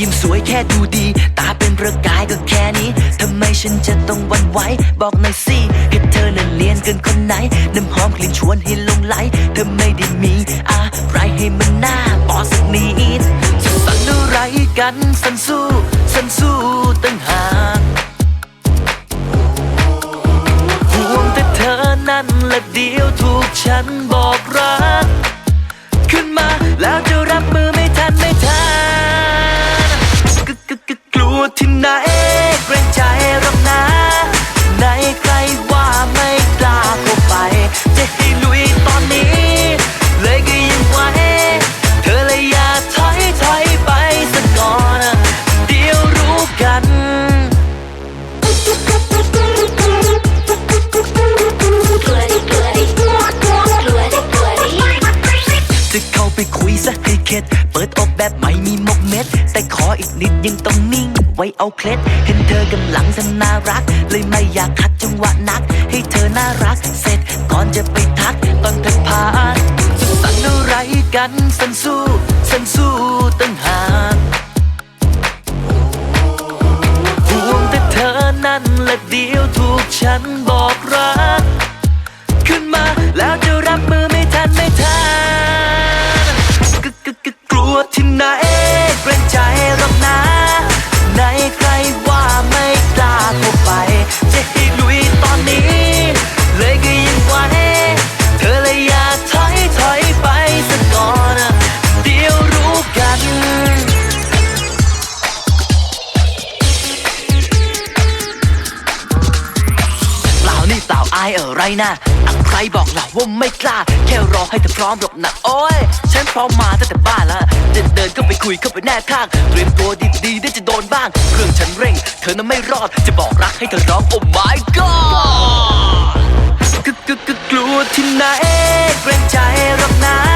ยิ้มสวยแค่ดูดี ตาเป็นประ ฉันจะต้องวันไหวบอกหน่อยสิแค่เธอนั้นเลียนเกินคนไหน น้ำหอมกลิ่นชวนให้ลงไหล เธอไม่ได้มีอะไรให้มันน่าปอสักนิดจะสั่นอะไรกันสันสู้สันสู้ตั้งหากห่วงแต่เธอนั่นและเดียวถูกฉันบอกรัก ขึ้นมาแล้ว แบบไม่มีมกเม็ด แต่ขออีกนิดยังต้องนิ่ง ไว้เอาเคล็ด เห็นเธอกำลังทำน่ารัก เลยไม่อยากคัดจังหวะนัก ให้เธอน่ารัก เสร็จก่อนจะไปทักตอนเธอผ่านสั่นอะไรกันสันสู้สันสู้ตั้งหากห่วงแต่เธอนั่นและเดียวถูกฉันบอกรัก ขึ้นมาแล้วจะ วที่ไหนเกรงใจรอกนะไหนใครว่าไม่กล้าเข้าไป จะให้ลุยตอนนี้ เลยก็ยังไหวเธอเลยอย่าถอยถอยไปสักก่อนเดี๋ยวรู้กัน เปล่านี่เปล่าอายอะไรนะ ใครบอกล่ะว่าไม่กล้า แค่รอให้เธอพร้อมหรอกนะโอ้ย ฉันพร้อมมาตั้งแต่บ้านแล้วจะเดินเข้าไปคุยเข้าไปแน่ข้าง เตรียมตัวดีๆได้จะโดนบ้าง เครื่องฉันเร่ง เธอนั้นไม่รอด จะบอกรักให้เธอร้องโอ้ my god กกกกกลัวที่ไหนเกรงใจรักนะ